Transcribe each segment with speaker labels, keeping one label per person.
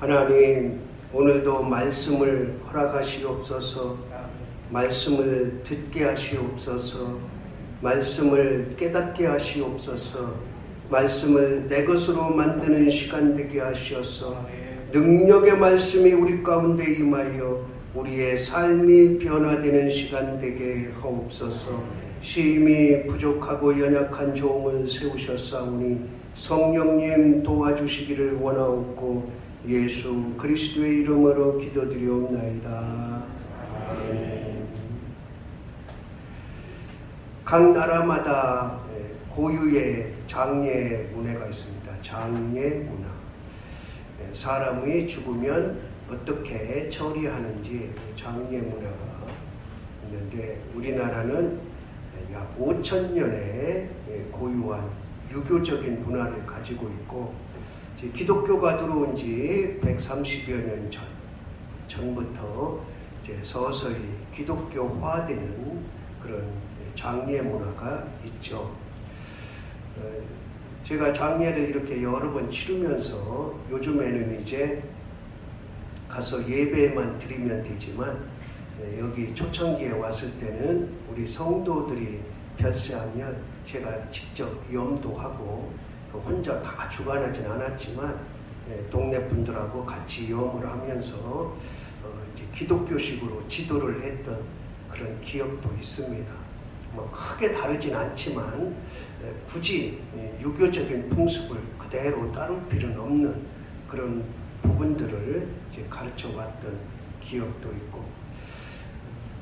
Speaker 1: 하나님 오늘도 말씀을 허락하시옵소서. 말씀을 듣게 하시옵소서. 말씀을 깨닫게 하시옵소서. 말씀을 내 것으로 만드는 시간 되게 하시옵소서. 능력의 말씀이 우리 가운데 임하여 우리의 삶이 변화되는 시간 되게 하옵소서. 심히 부족하고 연약한 종을 세우셨사오니 성령님 도와주시기를 원하옵고 예수 그리스도의 이름으로 기도드리옵나이다. 아멘. 각 나라마다 고유의 장례 문화가 있습니다. 장례 문화. 사람이 죽으면 어떻게 처리하는지 장례 문화가 있는데 우리나라는 약 5천 년의 고유한 유교적인 문화를 가지고 있고 기독교가 들어온 지 130여 년 전, 전부터 서서히 기독교화되는 그런 장례 문화가 있죠. 어, 제가 장례를 이렇게 여러 번 치르면서 요즘에는 이제 가서 예배만 드리면 되지만 예, 여기 초창기에 왔을 때는 우리 성도들이 별세하면 제가 직접 염도하고 그 혼자 다 주관하진 않았지만 예, 동네 분들하고 같이 염을 하면서 어, 기독교식으로 지도를 했던 그런 기억도 있습니다. 뭐 크게 다르진 않지만 예, 굳이 유교적인 풍습을 그대로 따를 필요는 없는 그런 부분들을 가르쳐 왔던 기억도 있고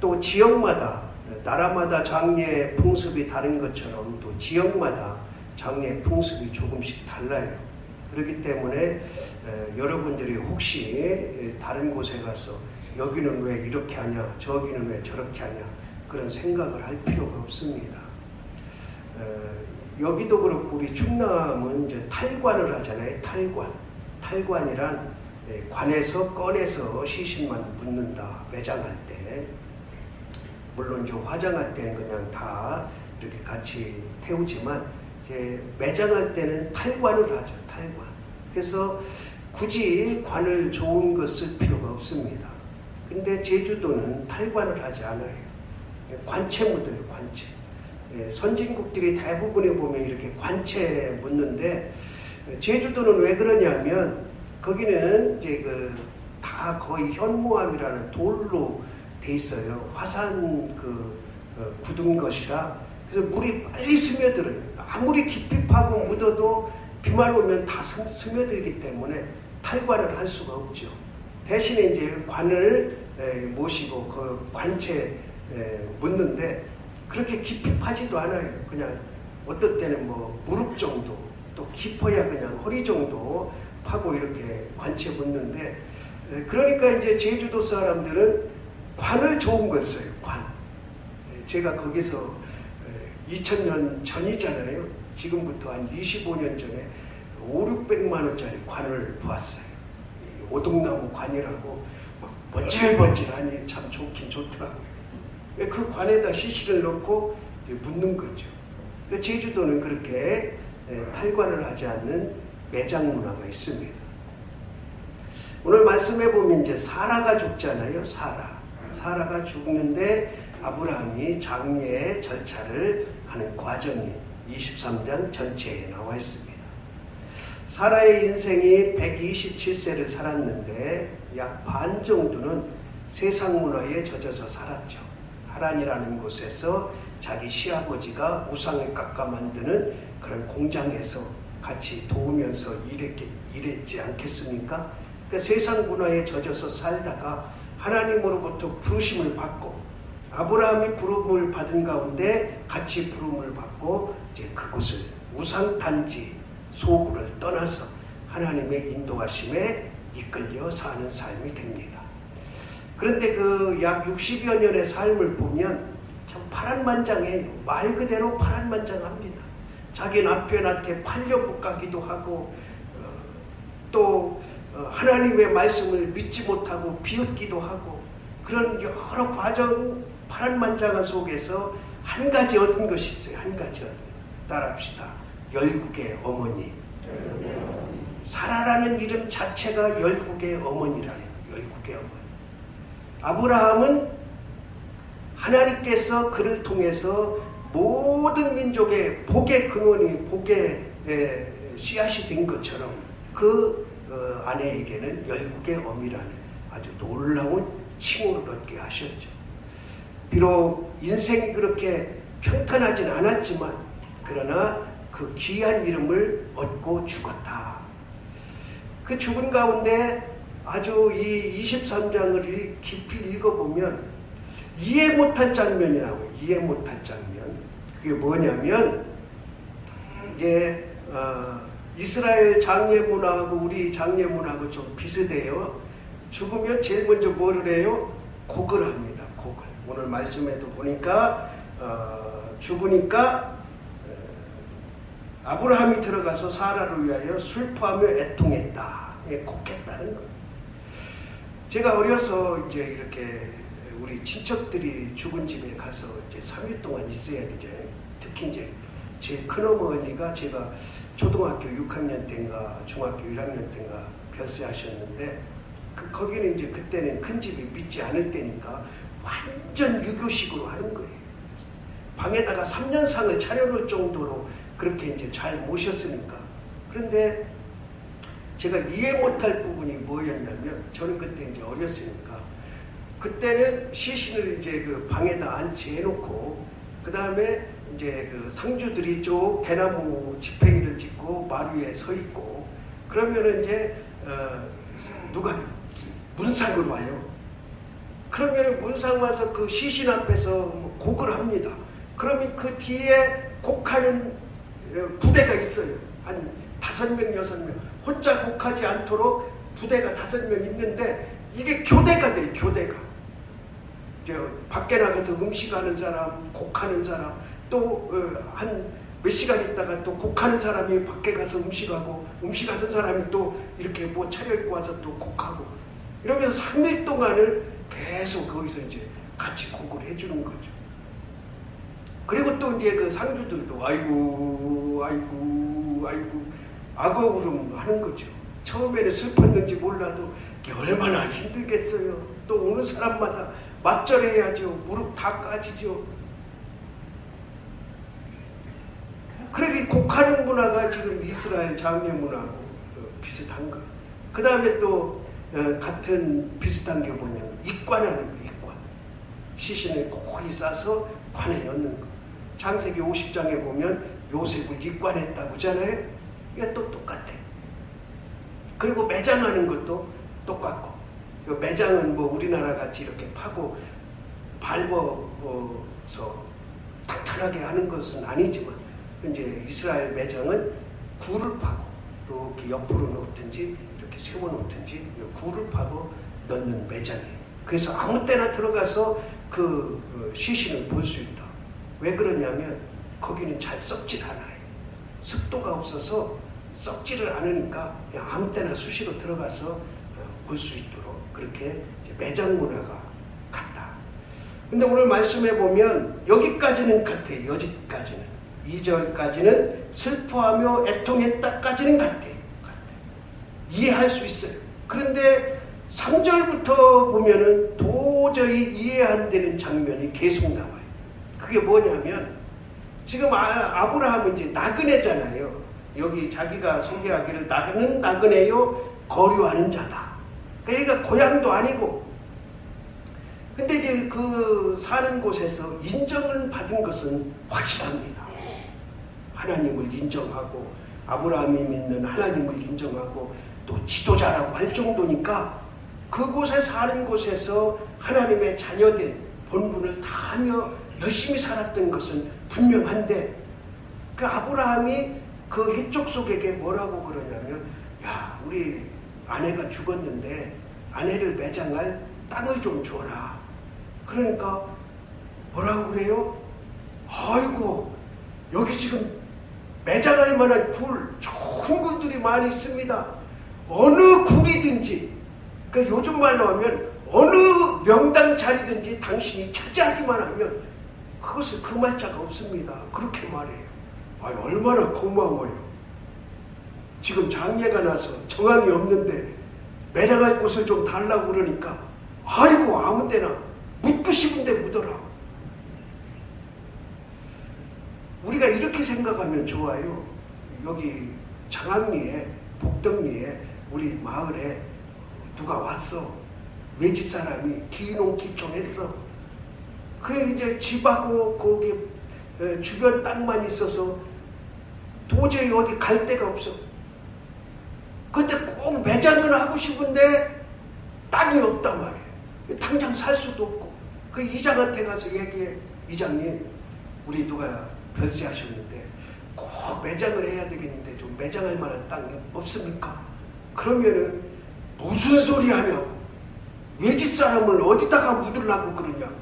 Speaker 1: 또 지역마다 나라마다 장례 풍습이 다른 것처럼 또 지역마다 장례 풍습이 조금씩 달라요. 그렇기 때문에 여러분들이 혹시 다른 곳에 가서 여기는 왜 이렇게 하냐, 저기는 왜 저렇게 하냐 그런 생각을 할 필요가 없습니다. 여기도 그렇고 우리 충남은 이제 탈관을 하잖아요. 탈관. 탈관이란 관에서 꺼내서 시신만 묻는다. 매장할 때. 물론 이제 화장할 때는 그냥 다 이렇게 같이 태우지만 매장할 때는 탈관을 하죠. 탈관. 그래서 굳이 관을 좋은 거쓸 필요가 없습니다. 근데 제주도는 탈관을 하지 않아요. 관체 묻어요. 관체. 예, 선진국들이 대부분에 보면 이렇게 관체 묻는데 제주도는 왜 그러냐면 거기는 이제 그 다 거의 현무암이라는 돌로 돼 있어요. 화산 그 어, 굳은 것이라 그래서 물이 빨리 스며들어요. 아무리 깊이 파고 묻어도 비만 오면 다 스며들기 때문에 탈관을 할 수가 없죠. 대신에 이제 관을 모시고 그 관체 묻는데 그렇게 깊이 파지도 않아요. 그냥 어떨 때는 뭐 무릎 정도 또 깊어야 그냥 허리 정도 파고 이렇게 관체 묻는데 그러니까 이제 제주도 사람들은 관을 좋은 걸 써요. 관. 제가 거기서 2000년 전이잖아요. 지금부터 한 25년 전에 5, 600만 원짜리 관을 보았어요. 오동나무 관이라고 막 번질번질하니 참 좋긴 좋더라고요. 그 관에다 시시를 넣고 묻는 거죠. 그러니까 제주도는 그렇게 탈관을 하지 않는 매장 문화가 있습니다. 오늘 말씀해 보면 이제 사라가 죽잖아요. 사라. 사라가 죽는데 아브라함이 장례 절차를 하는 과정이 23장 전체에 나와 있습니다. 사라의 인생이 127세를 살았는데 약 반 정도는 세상 문화에 젖어서 살았죠. 하란이라는 곳에서 자기 시아버지가 우상을 깎아 만드는 그런 공장에서 같이 도우면서 일했겠, 일했지 않겠습니까? 그러니까 세상 문화에 젖어서 살다가 하나님으로부터 부르심을 받고 아브라함이 부름을 받은 가운데 같이 부름을 받고 이제 그곳을 우상 단지 소구를 떠나서 하나님의 인도하심에 이끌려 사는 삶이 됩니다. 그런데 그 약 60여 년의 삶을 보면 참 파란만장해요. 말 그대로 파란만장합니다. 자기 남편한테 팔려붙가기도 하고 어, 또 어, 하나님의 말씀을 믿지 못하고 비웃기도 하고 그런 여러 과정 파란만장한 속에서 한 가지 얻은 것이 있어요. 한 가지 얻은 따라합시다. 열국의 어머니. 사라라는 이름 자체가 열국의 어머니라는 열국의 어머니. 아브라함은 하나님께서 그를 통해서 모든 민족의 복의 근원이 복의 씨앗이 된 것처럼 그 어, 아내에게는 열국의 어미라는 아주 놀라운 칭호를 얻게 하셨죠. 비록 인생이 그렇게 평탄하진 않았지만 그러나 그 귀한 이름을 얻고 죽었다. 그 죽은 가운데 아주 이 23장을 깊이 읽어보면 이해 못할 장면이 나와요. 이해 못할 장면. 그게 뭐냐면 이게 어, 이스라엘 장례 문화하고 우리 장례 문화하고 좀 비슷해요. 죽으면 제일 먼저 뭐를 해요? 곡을 합니다. 오늘 말씀에도 보니까 어, 죽으니까 어, 아브라함이 들어가서 사라를 위하여 슬퍼하며 애통했다. 예, 곡했다는 거. 제가 어려서 이제 이렇게 우리 친척들이 죽은 집에 가서 이제 3일 동안 있어야 되죠. 특히 이제 제 큰어머니가 제가 초등학교 6학년 때인가 중학교 1학년 때인가 별세하셨는데 그 거기는 이제 그때는 큰 집이 믿지 않을 때니까 완전 유교식으로 하는 거예요. 방에다가 3년상을 차려놓을 정도로 그렇게 이제 잘 모셨으니까. 그런데 제가 이해 못할 부분이 뭐였냐면 저는 그때 이제 어렸으니까 그때는 시신을 이제 그 방에다 안치해놓고 그 다음에 이제 그 상주들이 쭉 대나무 지팽이를 짓고 마루 위에 서 있고 그러면은 이제 어 누가 문상으로 와요. 그러면은 문상 와서 그 시신 앞에서 뭐 곡을 합니다. 그러면 그 뒤에 곡하는 어, 부대가 있어요. 한 다섯 명 여섯 명 혼자 곡하지 않도록 부대가 다섯 명 있는데 이게 교대가 돼 교대가. 밖에 나가서 음식하는 사람, 곡하는 사람, 또 한몇 어, 시간 있다가 또 곡하는 사람이 밖에 가서 음식하고 음식하던 사람이 또 이렇게 뭐 차려입고 와서 또 곡하고 이러면서 3일 동안을 계속 거기서 이제 같이 곡을 해주는 거죠. 그리고 또 이제 그 상주들도 아이고 아이고 아이고 악어 울음 하는 거죠. 처음에는 슬펐는지 몰라도 얼마나 힘들겠어요. 또 오는 사람마다 맞절해야죠. 무릎 다 까지죠. 그러게 곡하는 문화가 지금 이스라엘 장례 문화하고 어, 비슷한 거예요. 그 다음에 또 어, 같은 비슷한 게 뭐냐면 입관하는 거, 입관. 시신을 고이 싸서 관에 넣는 거. 창세기 50장에 보면 요셉을 입관했다고 하잖아요. 이게 또 똑같아. 그리고 매장하는 것도 똑같고. 매장은 뭐 우리나라 같이 이렇게 파고 밟아서 탄탄하게 하는 것은 아니지만 이제 이스라엘 매장은 굴을 파고 이렇게 옆으로 놓든지 이렇게 세워 놓든지 굴을 파고 넣는 매장이에요. 그래서 아무 때나 들어가서 그 어, 시신을 볼 수 있다. 왜 그러냐면 거기는 잘 썩질 않아요. 습도가 없어서 썩지를 않으니까 아무 때나 수시로 들어가서 어, 볼수 있도록 그렇게 매장 문화가 같다. 근데 오늘 말씀해 보면 여기까지는 같아요. 여기까지는. 2절까지는 슬퍼하며 애통했다까지는 같아. 이해할 수 있어요. 그런데 3절부터 보면은 도저히 이해 안 되는 장면이 계속 나와요. 그게 뭐냐면 지금 아, 브라함은 이제 나그네잖아요. 여기 자기가 소개하기를 나그는 나그네요 거류하는 자다. 그러니까 고향도 아니고 근데 이제 그 사는 곳에서 인정을 받은 것은 확실합니다. 하나님을 인정하고 아브라함이 믿는 하나님을 인정하고 또 지도자라고 할 정도니까 그곳에 사는 곳에서 하나님의 자녀된 본분을 다하며 열심히 살았던 것은 분명한데 그 아브라함이 그 해쪽 속에게 뭐라고 그러냐면 야 우리 아내가 죽었는데 아내를 매장할 땅을 좀 줘라 그러니까 뭐라고 그래요? 아이고 여기 지금 매장할 만한 굴, 좋은 굴들이 많이 있습니다. 어느 굴이든지, 그 요즘 말로 하면 어느 명당 자리든지 당신이 차지하기만 하면 그것을 금할 자가 없습니다. 그렇게 말해요. 아, 얼마나 고마워요. 지금 장례가 나서 정황이 없는데 매장할 곳을 좀 달라고 그러니까 아이고 아무 데나 묻고 싶은데 묻어라. 우리가 이렇게 생각하면 좋아요. 여기 장항리에 복덕리에 우리 마을에 누가 왔어. 외지 사람이 기농기총했어. 그 이제 집하고 거기 에, 주변 땅만 있어서 도저히 어디 갈 데가 없어. 근데 꼭 매장을 하고 싶은데 땅이 없단 말이에요. 당장 살 수도 없고. 그 이장한테 가서 얘기해. 이장님, 우리 누가 별세하셨는데 꼭 매장을 해야 되겠는데 좀 매장할 만한 땅이 없습니까? 그러면은 무슨 소리 하냐고. 외지 사람을 어디다가 묻으려고 그러냐고.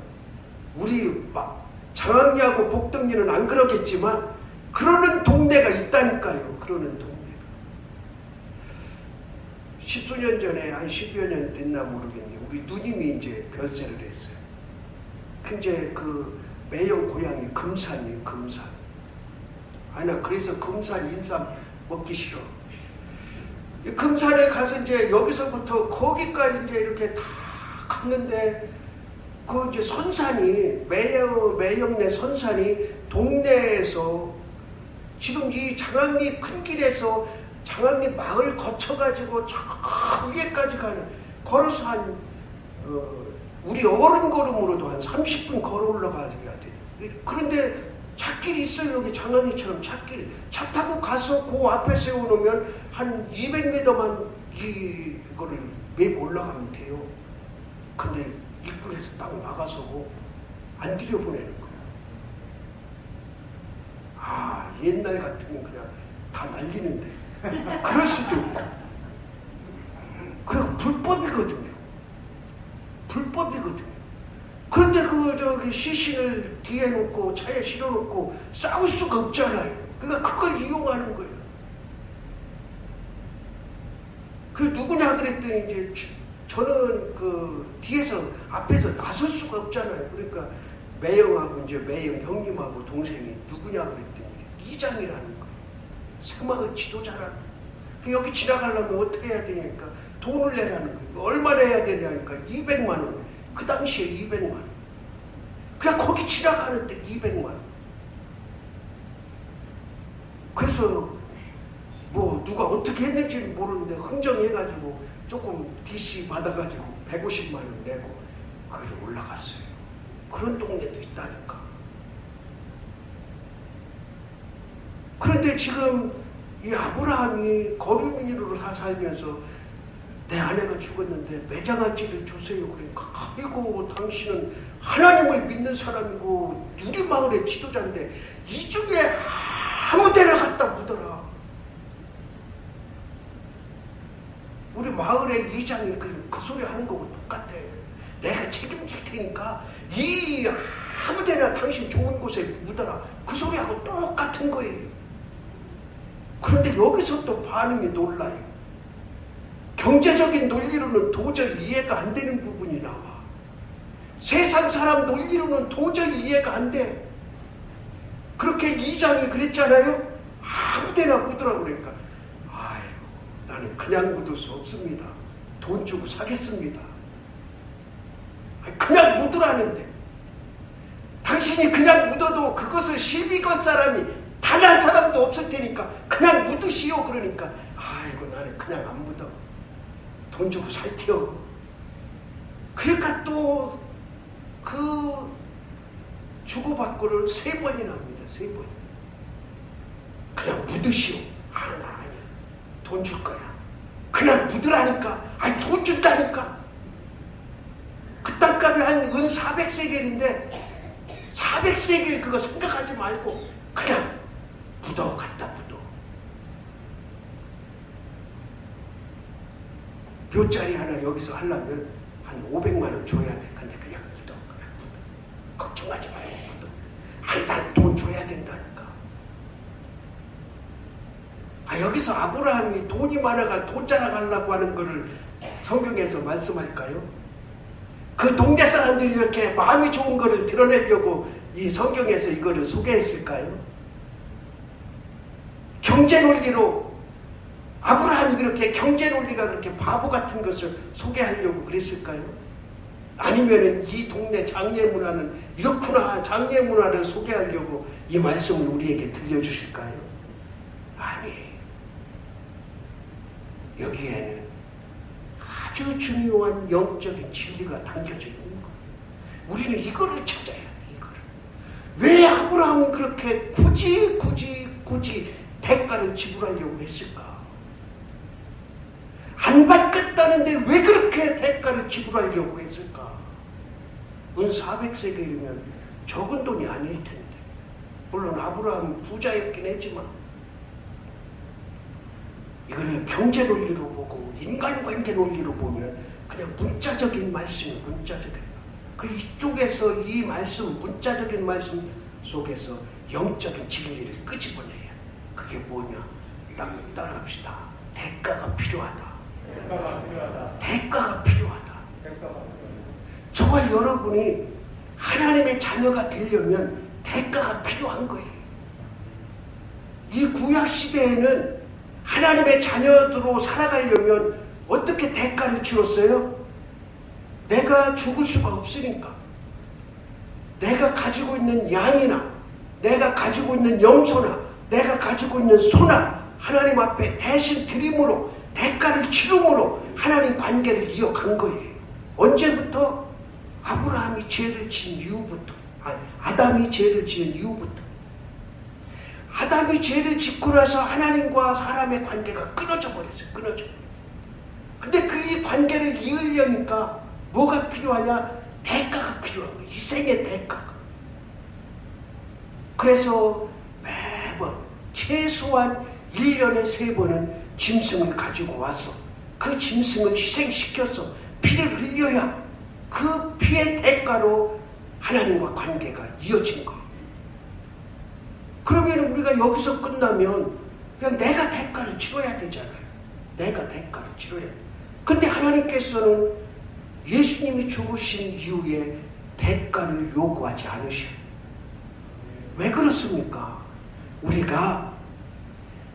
Speaker 1: 우리 막 장학리하고 복덕리는 안 그러겠지만 그러는 동네가 있다니까요. 그러는 동네가. 십수년 전에 한 10여 년 됐나 모르겠는데 우리 누님이 이제 별세를 했어요. 그 이제 그 매형 고향이 금산이에요. 금산. 아니 나 그래서 금산 인삼 먹기 싫어. 이 금산에 가서 이제 여기서부터 거기까지 이제 이렇게 다 갔는데 그 이제 선산이 매형 매형네 선산이 동네에서 지금 이 장안리 큰 길에서 장안리 마을 거쳐가지고 저 위에까지 가는 걸어서 한 어, 우리 어른 걸음으로도 한 30분 걸어 올라가야 돼. 그런데 찻길이 있어요 여기 장안리처럼 찻길 차 타고 가서 그 앞에 세워놓으면 한 200m만 이거를 메고 올라가면 돼요. 근데 입구에서 딱 막아서고 안 들여보내는 거야. 아 옛날 같으면 그냥 다 날리는데 그럴 수도 없고 그 불법이거든요. 불법이거든요. 그런데 그 저기 시신을 뒤에 놓고 차에 실어 놓고 싸울 수가 없잖아요. 그러니까 그걸 이용하는 거예요. 그 누구냐 그랬더니 이제 저는 그 뒤에서 앞에서 나설 수가 없잖아요. 그러니까 매형하고 이제 매형 형님하고 동생이 누구냐 그랬더니 이장이라는 거예요. 새마을 지도자라는 거예요. 그 여기 지나가려면 어떻게 해야 되냐니까 돈을 내라는 거예요. 얼마나 해야 되냐니까 200만 원. 그 당시에 200만 원. 그냥 거기 지나가는 데 200만 원. 그래서 뭐 누가 어떻게 했는지는 모르는데 흥정해가지고 조금 DC 받아가지고 150만 원 내고 거기로 올라갔어요. 그런 동네도 있다니까. 그런데 지금 이 아브라함이 거류민으로 살면서 내 아내가 죽었는데 매장할지를 주세요. 그러니까 아이고 당신은 하나님을 믿는 사람이고 우리 마을의 지도자인데 이 중에 아무 데나 갖다 묻어라. 우리 마을의 이장이 그, 그 소리 하는 거고 똑같아. 내가 책임질 테니까 이 아무 데나 당신 좋은 곳에 묻어라. 그 소리하고 똑같은 거예요. 그런데 여기서 또 반응이 놀라요. 경제적인 논리로는 도저히 이해가 안 되는 부분이 나와. 세상 사람 논리로는 도저히 이해가 안 돼. 그렇게 이장이 그랬잖아요. 아무 데나 묻으라고 그러니까. 아이고, 나는 그냥 묻을 수 없습니다. 돈 주고 사겠습니다. 그냥 묻으라는데. 당신이 그냥 묻어도 그것을 시비 건 사람이 단 한 사람도 없을 테니까 그냥 묻으시오 그러니까 아이고 나는 그냥 안 돈 주고 살테요. 그러니까 또 그 주고받고를 세 번이나 합니다. 세 번. 그냥 묻으시오. 아 나 아니야. 돈 줄 거야. 그냥 묻으라니까. 아니 돈 준다니까. 그 땅값이 한은 400세겔인데 400세겔 그거 생각하지 말고 그냥 묻어 갖다 묻어 묘짜리 하나 여기서 하려면 한 500만 원 줘야 돼 근데 그냥 묻어 그냥 걱정하지 말고 묻어 아니 난 돈 줘야 된다니까 아 여기서 아브라함이 돈이 많아가 돈 자랑하려고 하는 거를 성경에서 말씀할까요? 그 동네 사람들이 이렇게 마음이 좋은 거를 드러내려고 이 성경에서 이거를 소개했을까요? 경제 논리로 아브라함이 그렇게 경제 논리가 그렇게 바보 같은 것을 소개하려고 그랬을까요? 아니면은 이 동네 장례 문화는 이렇구나 장례 문화를 소개하려고 이 말씀을 우리에게 들려주실까요? 아니 여기에는 아주 중요한 영적인 진리가 담겨져 있는 거예요. 우리는 이거를 찾아야 돼. 이거를 왜 아브라함은 그렇게 굳이 굳이 굳이 대가를 지불하려고 했을까? 안 받겠다는데 왜 그렇게 대가를 지불하려고 했을까? 은 400세겔이면 적은 돈이 아닐 텐데. 물론 아브라함 부자였긴 했지만. 이거를 경제 논리로 보고 인간관계 논리로 보면 그냥 문자적인 말씀이 문자적인. 그 이쪽에서 이 말씀 문자적인 말씀 속에서 영적인 진리를 끄집어내야 그게 뭐냐? 딱 따라합시다. 대가가 필요하다
Speaker 2: 대가가 필요하다.
Speaker 1: 저와 여러분이 하나님의 자녀가 되려면 대가가 필요한 거예요. 이 구약 시대에는 하나님의 자녀로 살아가려면 어떻게 대가를 치렀어요? 내가 죽을 수가 없으니까. 내가 가지고 있는 양이나, 내가 가지고 있는 염소나, 내가 가지고 있는 소나, 하나님 앞에 대신 드림으로, 대가를 치름으로 하나님 관계를 이어간 거예요. 언제부터? 아브라함이 죄를 지은 이후부터. 아니, 아담이 죄를 지은 이후부터. 아담이 죄를 짓고 나서 하나님과 사람의 관계가 끊어져 버렸어요. 끊어져. 근데 그이 관계를 이으려니까 뭐가 필요하냐? 대가가 필요한 거예요. 희생의 대가가. 그래서 매번 최소한 1년에 세 번은 짐승을 가지고 와서 그 짐승을 희생시켜서 피를 흘려야 그 피의 대가로 하나님과 관계가 이어진 거예요. 그러면 우리가 여기서 끝나면 그냥 내가 대가를 치러야 되잖아요. 내가 대가를 치러야 돼. 근데 하나님께서는 예수님이 죽으신 이후에 대가를 요구하지 않으셔요. 왜 그렇습니까? 우리가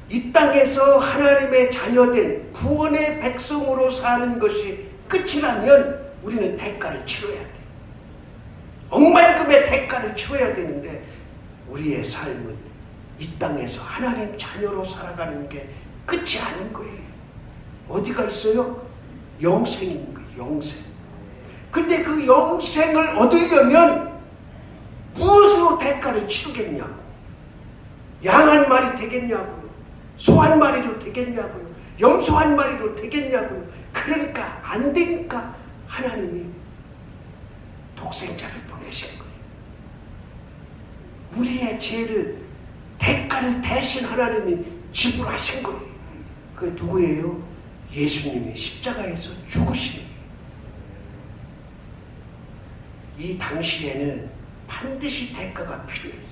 Speaker 1: 이 땅에서 하나님의 자녀된 구원의 백성으로 사는 것이 끝이라면 우리는 대가를 치러야 돼. 억만금의 대가를 치러야 되는데 우리의 삶은 이 땅에서 하나님 자녀로 살아가는 게 끝이 아닌 거예요. 어디가 있어요? 있는 거예요. 영생. 근데 그 영생을 얻으려면 무엇으로 대가를 치르겠냐고. 양한 마리 되겠냐고요. 소 한 마리로 되겠냐고요. 염소 한 마리로 되겠냐고요. 그러니까 안 되니까 하나님이 독생자를 보내신 거예요. 우리의 죄를 대가를 대신 하나님이 지불하신 거예요. 그 누구예요? 예수님이 십자가에서 죽으심이에요. 이 당시에는 반드시 대가가 필요했어요.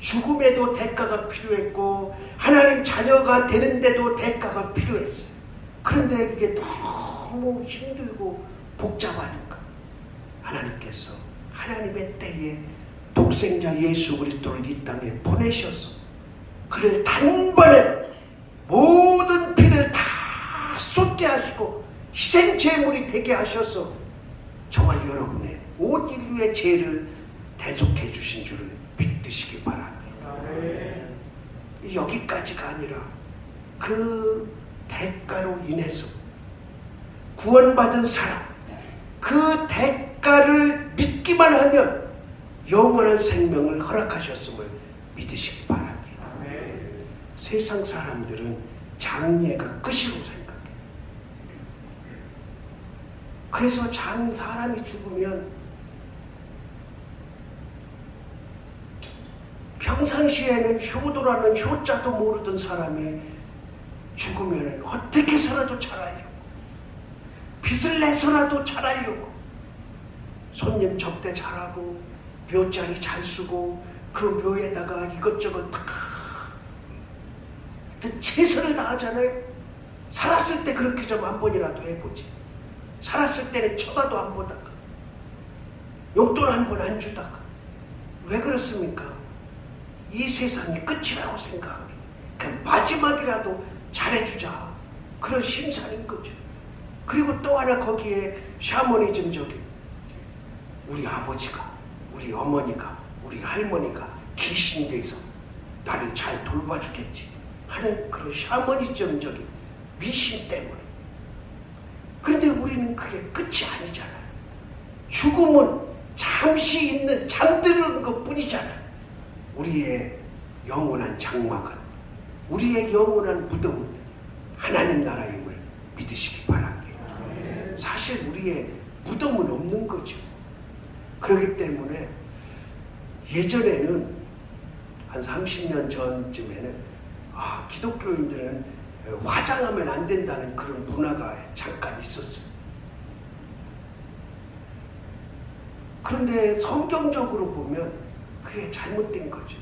Speaker 1: 죽음에도 대가가 필요했고 하나님 자녀가 되는데도 대가가 필요했어요. 그런데 이게 너무 힘들고 복잡하니까 하나님께서 하나님의 때에 독생자 예수 그리스도를 이 땅에 보내셔서 그를 단번에 모든 피를 다 쏟게 하시고 희생 제물이 되게 하셔서 저와 여러분의 온 인류의 죄를 대속해 주신 줄을 믿으시기 바랍니다. 여기까지가 아니라 그 대가로 인해서 구원받은 사람, 그 대가를 믿기만 하면 영원한 생명을 허락하셨음을 믿으시기 바랍니다. 세상 사람들은 장례가 끝이라고 생각해요. 그래서 장 사람이 죽으면 평상시에는 효도라는 효자도 모르던 사람이 죽으면 어떻게 해서라도 잘하려고 빚을 내서라도 잘하려고 손님 접대 잘하고 묘자리 잘 쓰고 그 묘에다가 이것저것 다 최선을 다하잖아요. 살았을 때 그렇게 좀 한 번이라도 해보지. 살았을 때는 쳐다도 안 보다가 용돈 한 번 안 주다가 왜 그렇습니까? 이 세상이 끝이라고 생각하기 그냥 마지막이라도 잘해주자. 그런 심산인 거죠. 그리고 또 하나 거기에 샤머니즘적인 우리 아버지가, 우리 어머니가, 우리 할머니가 귀신이 돼서 나를 잘 돌봐주겠지 하는 그런 샤머니즘적인 미신 때문에. 그런데 우리는 그게 끝이 아니잖아요. 죽음은 잠시 있는 잠드는 것 뿐이잖아요. 우리의 영원한 장막은, 우리의 영원한 무덤은 하나님 나라임을 믿으시기 바랍니다. 사실 우리의 무덤은 없는 거죠. 그렇기 때문에 예전에는 한 30년 전쯤에는 아, 기독교인들은 화장하면 안 된다는 그런 문화가 잠깐 있었어요. 그런데 성경적으로 보면 그게 잘못된 거죠.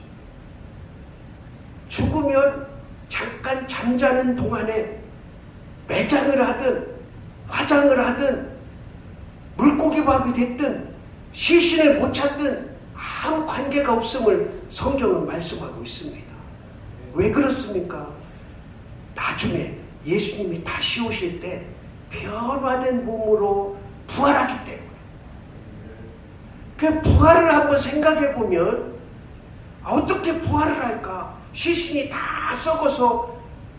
Speaker 1: 죽으면 잠깐 잠자는 동안에 매장을 하든 화장을 하든 물고기밥이 됐든 시신을 못 찾든 아무 관계가 없음을 성경은 말씀하고 있습니다. 왜 그렇습니까? 나중에 예수님이 다시 오실 때 변화된 몸으로 부활하기 때문에 그 부활을 한번 생각해 보면 어떻게 부활을 할까? 시신이 다 썩어서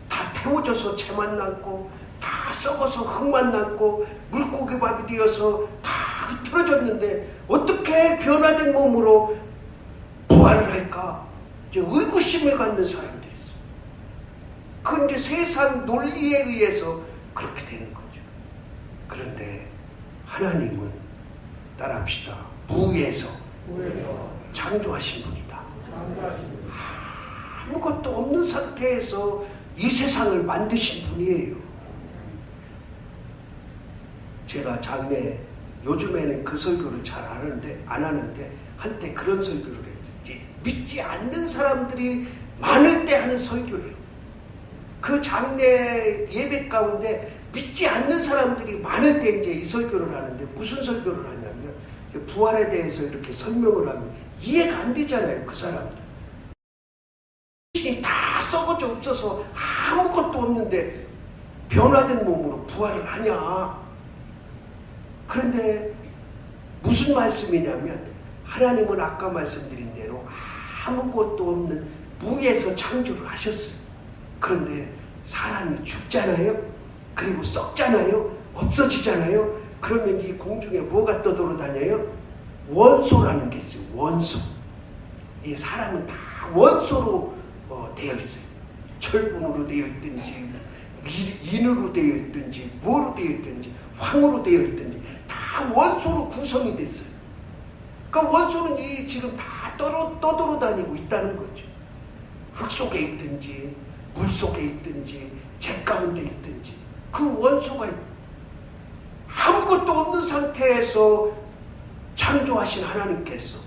Speaker 1: 다 태워져서 채만 남고 다 썩어서 흙만 남고 물고기 밥이 되어서 다 흐트러졌는데 어떻게 변화된 몸으로 부활을 할까? 이제 의구심을 갖는 사람들이 있어요. 그건 이제 세상 논리에 의해서 그렇게 되는 거죠. 그런데 하나님은 따라합시다. 무에서 창조하신 분이다. 아무것도 없는 상태에서 이 세상을 만드신 분이에요. 제가 장래 요즘에는 그 설교를 잘안 하는데 안 하는데 한때 그런 설교를 했어요. 믿지 않는 사람들이 많을 때 하는 설교예요. 그 장례 예배 가운데 믿지 않는 사람들이 많을 때 이제 이 설교를 하는데 무슨 설교를 이제 부활에 대해서 이렇게 설명을 하면 이해가 안 되잖아요. 그. 신이 다 썩어져 없어서 아무것도 없는데 변화된 몸으로 부활을 하냐. 그런데 무슨 말씀이냐면 하나님은 아까 말씀드린 대로 아무것도 없는 무에서 창조를 하셨어요. 그런데 사람이 죽잖아요. 그리고 썩잖아요. 없어지잖아요. 그러면 이 공중에 뭐가 떠돌아다녀요? 원소라는 게 있어요. 원소. 이 사람은 다 원소로 어, 되어 있어요. 철분으로 되어 있든지 이- 인으로 되어 있든지 뭐로 되어 있든지 황으로 되어 있든지 다 원소로 구성이 됐어요. 그러니까 원소는 이 지금 다 떠돌, 떠돌아다니고 있다는 거죠. 흙 속에 있든지 물 속에 있든지 재 가운데 있든지 그 원소가 있- 아무것도 없는 상태에서 창조하신 하나님께서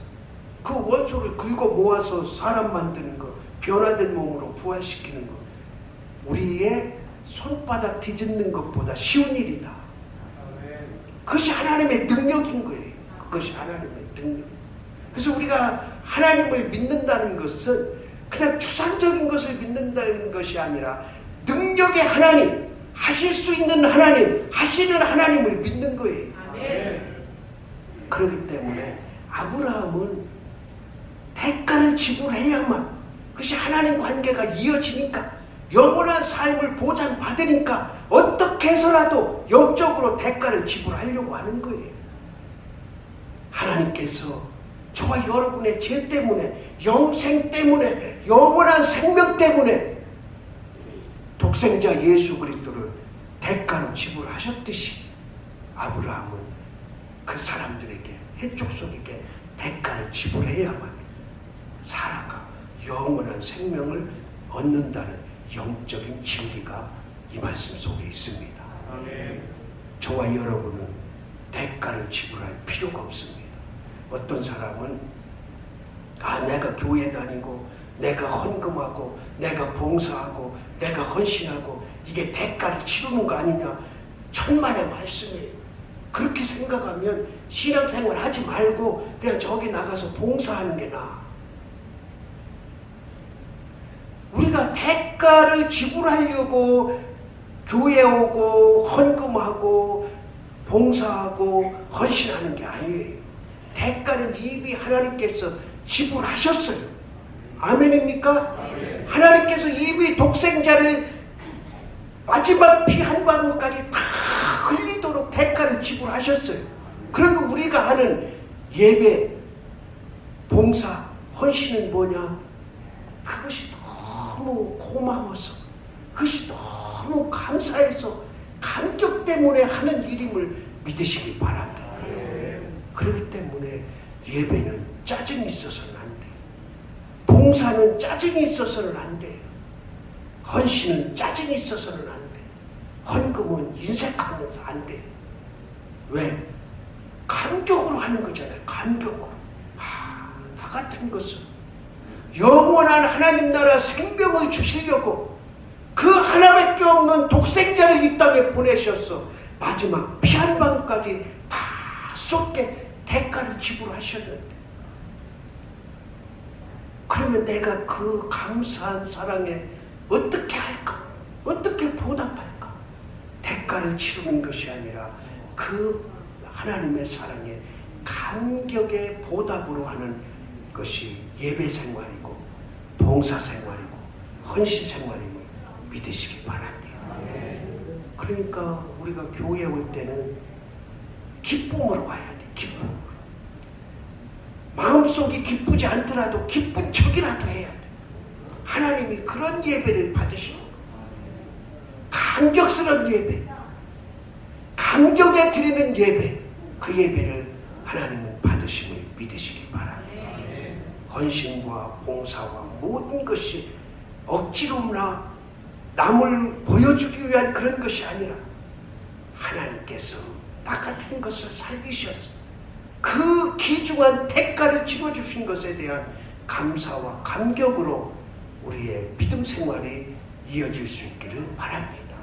Speaker 1: 그 원소를 긁어 모아서 사람 만드는 거, 변화된 몸으로 부활시키는 거, 우리의 손바닥 뒤집는 것보다 쉬운 일이다. 그것이 하나님의 능력인 거예요. 그것이 하나님의 능력. 그래서 우리가 하나님을 믿는다는 것은 그냥 추상적인 것을 믿는다는 것이 아니라 능력의 하나님, 하실 수 있는 하나님, 하시는 하나님을 믿는 거예요. 그렇기 때문에 아브라함은 대가를 지불해야만 그것이 하나님 관계가 이어지니까 영원한 삶을 보장받으니까 어떻게 해서라도 영적으로 대가를 지불하려고 하는 거예요. 하나님께서 저와 여러분의 죄 때문에 영생 때문에 영원한 생명 때문에 독생자 예수 그리스도를 대가로 지불하셨듯이 아브라함은 그 사람들에게 해족속에게 대가를 지불해야만 살아가 영원한 생명을 얻는다는 영적인 진리가 이 말씀 속에 있습니다.
Speaker 2: 아멘.
Speaker 1: 저와 여러분은 대가를 지불할 필요가 없습니다. 어떤 사람은 아 내가 교회 다니고 내가 헌금하고 내가 봉사하고 내가 헌신하고 이게 대가를 치르는 거 아니냐 천만의 말씀이에요. 그렇게 생각하면 신앙생활 하지 말고 그냥 저기 나가서 봉사하는 게 나아. 우리가 대가를 지불하려고 교회 오고 헌금하고 봉사하고 헌신하는 게 아니에요. 대가는 이미 하나님께서 지불하셨어요. 아멘입니까? 하나님께서 이미 독생자를 마지막 피 한 방울까지 다 흘리도록 대가를 지불하셨어요. 그러면 우리가 하는 예배, 봉사, 헌신은 뭐냐? 그것이 너무 고마워서, 그것이 너무 감사해서, 감격 때문에 하는 일임을 믿으시기 바랍니다. 그렇기 때문에 예배는 짜증이 있어서는 안 돼요. 봉사는 짜증이 있어서는 안 돼요. 헌신은 짜증이 있어서는 안 돼. 헌금은 인색하면서 안 돼. 왜? 감격으로 하는 거잖아요. 감격으로. 아, 나 같은 것은 영원한 하나님 나라 생명을 주시려고 그 하나밖에 없는 독생자를 이 땅에 보내셨어. 마지막 피 한 방울까지 다 쏟게 대가를 지불하셨는데. 그러면 내가 그 감사한 사랑에 어떻게 할까? 어떻게 보답할까? 대가를 치르는 것이 아니라 그 하나님의 사랑에 감격의 보답으로 하는 것이 예배 생활이고 봉사 생활이고 헌신 생활임을 믿으시기 바랍니다. 그러니까 우리가 교회에 올 때는 기쁨으로 와야 돼. 기쁨으로. 마음속이 기쁘지 않더라도 기쁜 척이라도 해야 돼. 하나님이 그런 예배를 받으시고 감격스러운 예배, 감격에 드리는 예배, 그 예배를 하나님은 받으심을 믿으시기 바랍니다. 헌신과 봉사와 모든 것이 억지로나 남을 보여주기 위한 그런 것이 아니라 하나님께서 나 같은 것을 살리셔서 그 귀중한 대가를 치러주신 것에 대한 감사와 감격으로 우리의 믿음 생활이 이어질 수 있기를 바랍니다.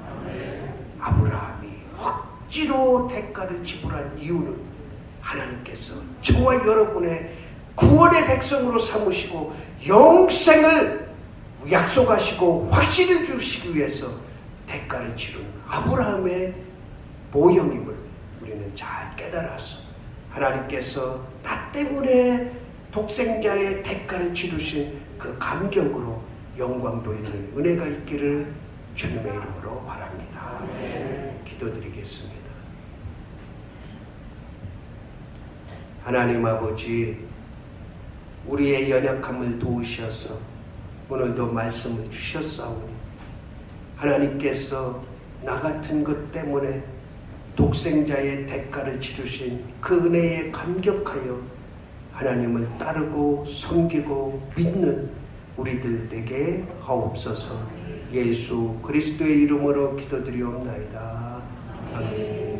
Speaker 1: 아브라함이 억지로 대가를 지불한 이유는 하나님께서 저와 여러분의 구원의 백성으로 삼으시고 영생을 약속하시고 확신을 주시기 위해서 대가를 치른 아브라함의 모형임을 우리는 잘 깨달았어. 하나님께서 나 때문에 독생자의 대가를 치르신 그 감격으로 영광 돌리는 은혜가 있기를 주님의 이름으로 바랍니다. 기도드리겠습니다. 하나님 아버지, 우리의 연약함을 도우셔서 오늘도 말씀을 주셨사오니 하나님께서 나 같은 것 때문에 독생자의 대가를 치르신 그 은혜에 감격하여 하나님을 따르고 섬기고 믿는 우리들 에게 하옵소서 예수 그리스도의 이름으로 기도드리옵나이다. 아멘.